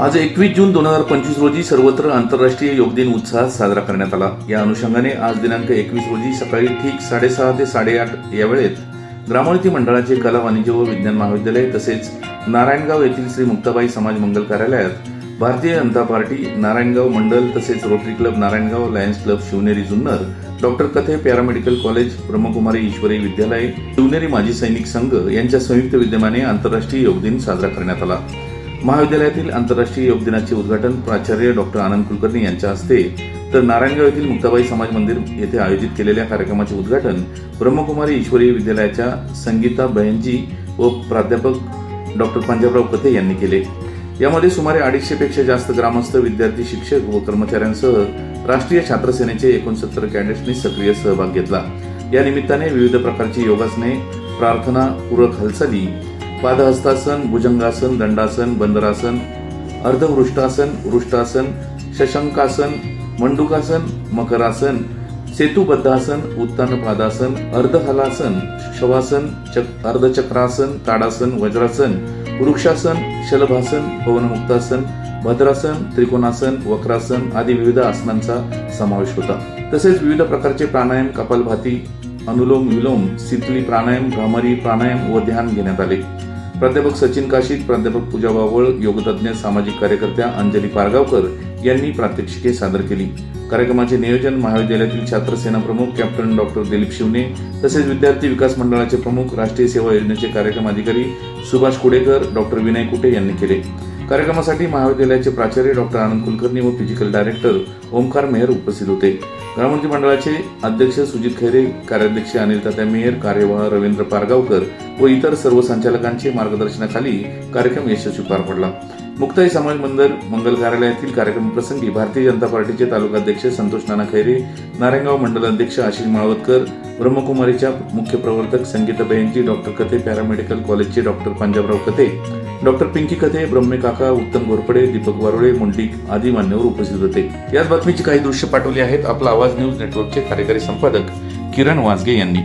आज एकवीस जून दोन हजार पंचवीस रोजी सर्वत्र आंतरराष्ट्रीय योग दिन उत्साहात साजरा करण्यात आला. या अनुषंगाने आज दिनांक एकवीस रोजी सकाळी ठीक साडेसहा ते साडेआठ या वेळेत ग्रामोन्नती मंडळाचे कला वाणिज्य व विज्ञान महाविद्यालय तसेच नारायणगाव येथील श्री मुक्ताबाई समाज मंगल कार्यालयात भारतीय जनता पार्टी नारायणगाव मंडल तसेच Rotary club Narayangaon Lions club Shivneri Junnar doctor Kathe paramedical college Brahmakumari ईश्वरी विद्यालय शिवनेरी माजी सैनिक संघ यांच्या संयुक्त विद्यमाने आंतरराष्ट्रीय योग दिन साजरा करण्यात आला. महाविद्यालयातील आंतरराष्ट्रीय योग दिनाचे उद्घाटन प्राचार्य डॉक्टर आनंद कुलकर्णी यांच्या हस्ते तर नारायणगाव येथील मुक्ताबाई समाज मंदिर येथे आयोजित केलेल्या कार्यक्रमाचे उद्घाटन ब्रह्मकुमारी ईश्वरी विद्यालयाच्या संगीता बहनजी व प्राध्यापक डॉक्टर पंजाबराव कथे यांनी केले. यामध्ये सुमारे अडीचशे पेक्षा जास्त ग्रामस्थ विद्यार्थी शिक्षक व कर्मचाऱ्यांसह राष्ट्रीय छात्र सेनेचे एकोणसत्तर कॅडेट्सनी सक्रिय सहभाग घेतला. या निमित्ताने विविध प्रकारची योगासने प्रार्थना पूरक हालचाली पादहस्तासन भुजंगासन दंडासन बंदरासन अर्धवृष्टासन वृष्टासन शशंकासन मंडुकासन मकरासन सेतुबद्धासन उत्तानपादासन अर्धहलासन शवासन चक अर्धचक्रासन ताडासन वज्रासन वृक्षासन शलभासन पवनमुक्तासन भद्रासन त्रिकोणासन वक्रासन आदी विविध आसनांचा समावेश होता. तसेच विविध प्रकारचे प्राणायाम कपालभाती अनुलोम विलोम शीतली प्राणायाम भ्रामरी प्राणायाम व ध्यान घेण्यात आले. प्राध्यापक सचिन काशीत प्राध्यापक पूजा बावळ योगतज्ञ सामाजिक कार्यकर्त्या अंजली पारगावकर यांनी प्रात्यक्षिके सादर केली. कार्यक्रमाचे नियोजन महाविद्यालयातील छात्र सेना प्रमुख कॅप्टन डॉक्टर दिलीप शिवने तसेच विद्यार्थी विकास मंडळाचे प्रमुख राष्ट्रीय सेवा योजनेचे कार्यक्रम अधिकारी सुभाष कुडेकर डॉक्टर विनय कुटे यांनी केले. कार्यक्रमासाठी महाविद्यालयाचे प्राचार्य डॉक्टर आनंद कुलकर्णी व फिजिकल डायरेक्टर ओमकार मेहर उपस्थित होते. ग्रामोन्नती मंडळाचे अध्यक्ष सुजित खैरे कार्याध्यक्ष अनिल तात्या मेहर कार्यवाह रवींद्र पारगावकर व इतर सर्व संचालकांचे मार्गदर्शनाखाली कार्यक्रम यशस्वी पार पडला. मुक्ताई समाज मंदिर मंगल कार्यालयातील कार्यक्रम प्रसंगी भारतीय जनता पार्टीचे तालुकाध्यक्ष संतोष नाना खैरे नारायणगाव मंडल अध्यक्ष आशिष माळवतकर ब्रह्मकुमारीच्या मुख्य प्रवर्तक संगीता बहेनजी डॉक्टर कथे पॅरामेडिकल कॉलेजचे डॉक्टर पंजाबराव कथे डॉक्टर पिंकी कथे ब्रह्मे काका उत्तम घोरपडे दीपक वारोळे मुंडिक आदी मान्यवर उपस्थित होते. याच बातमीची काही दृश्य पाठवली आहेत. आपला आवाज न्यूज नेटवर्कचे कार्यकारी संपादक किरण वासगे यांनी.